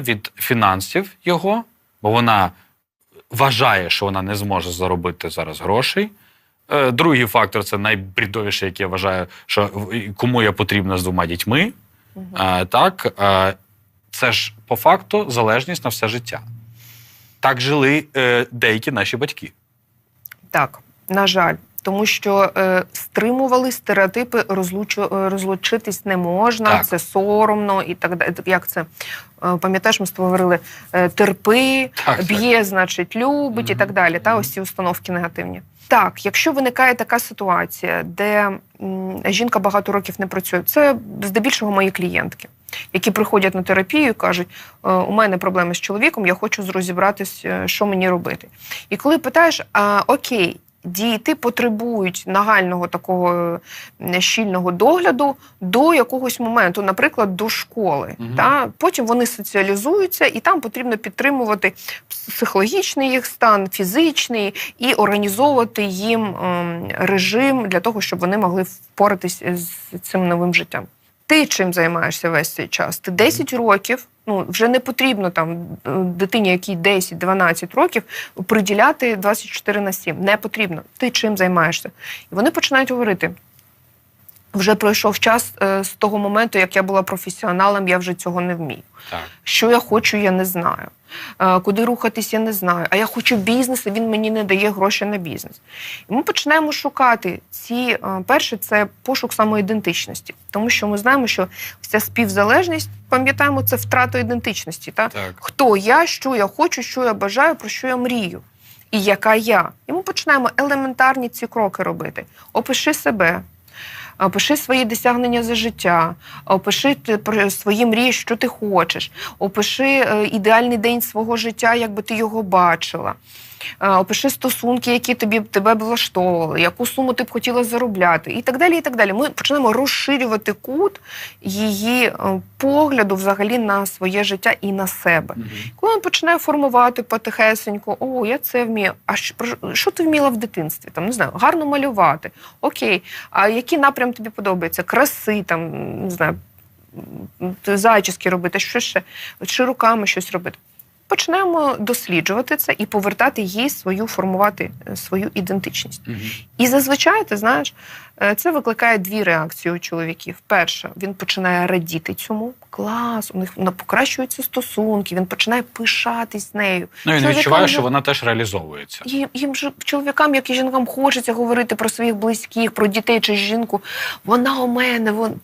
від фінансів його, бо вона вважає, що вона не зможе заробити зараз грошей. Е, Другий фактор це найбрідовіший, який я вважаю, що кому я потрібна з двома дітьми. Е, Так, е, це ж по факту залежність на все життя. Так жили е, деякі наші батьки. Так, на жаль, тому що е, стримували стереотипи, розлучу, е, розлучитись не можна, Так. це соромно і так далі. Як це? Е, Пам'ятаєш, ми з тобою говорили е, терпи, Так, так. б'є, значить, любить і так далі. Та ось ці установки негативні. Так, якщо виникає така ситуація, де м, жінка багато років не працює, це здебільшого мої клієнтки, які приходять на терапію і кажуть: «Е, у мене проблеми з чоловіком, я хочу розібратись, що мені робити. І коли питаєш, а, окей. Діти потребують нагального такого е, щільного догляду до якогось моменту, наприклад, до школи. Мгм. Та потім вони соціалізуються, і там потрібно підтримувати психологічний їх стан, фізичний і організовувати їм ем, режим для того, щоб вони могли впоратись з цим новим життям. Ти чим займаєшся весь цей час? Ти 10 років. Ну, вже не потрібно там е, дитині, якій 10-12 років, приділяти 24 на 7. Не потрібно. Ти чим займаєшся? І вони починають говорити: вже пройшов час е, з того моменту, як я була професіоналом, я вже цього не вмію. Так. Що я хочу, я не знаю. Е, Куди рухатись, я не знаю. А я хочу бізнес, а він мені не дає гроші на бізнес. І ми починаємо шукати ці е, перше, це пошук самоідентичності, тому що ми знаємо, що ця співзалежність, пам'ятаємо, це втрата ідентичності. Та? Так. Хто я, що я хочу, що я бажаю, про що я мрію, і яка я. І ми починаємо елементарні ці кроки робити. Опиши себе. Опиши свої досягнення за життя, опиши свої мрії, що ти хочеш, опиши е, ідеальний день свого життя, як би ти його бачила. Е, Опиши стосунки, які тобі тебе б влаштовували, яку суму ти б хотіла заробляти, і так далі. І так далі. Ми почнемо розширювати кут її е, погляду взагалі на своє життя і на себе. Мгм. Коли він починає формувати потихесеньку, о, я це вмію. А що, що ти вміла в дитинстві? Там не знаю, гарно малювати. Окей, а який напрям тобі подобається? Краси, там не знаю, м, робити, що ще, чи руками щось робити. Починаємо досліджувати це і повертати їй свою, формувати е, свою ідентичність. Мгм. І зазвичай, ти знаєш, е, це викликає дві реакції у чоловіків. Перша, він починає радіти цьому. Клас, у них покращуються стосунки, він починає пишатись нею. Ну він відчуває, що вона теж реалізовується. Їм, їм же чоловікам, як і жінкам, хочеться говорити про своїх близьких, про дітей чи жінку. Вона у мене, вон...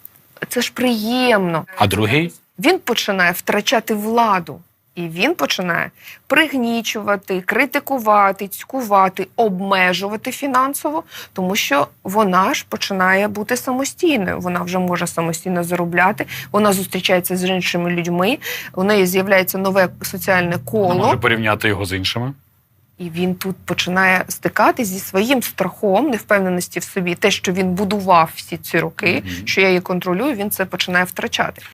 це ж приємно. А другий Він починає втрачати владу. І він починає пригнічувати, критикувати, цькувати, обмежувати фінансово, тому що вона ж починає бути самостійною. Вона вже може самостійно заробляти. Вона зустрічається з іншими людьми. У неї з'являється нове соціальне коло. вона може порівняти його з іншими. І він тут починає стикатись зі своїм страхом, невпевненості в собі, те, що він будував всі ці роки, Мгм. що я її контролюю, він це починає втрачати.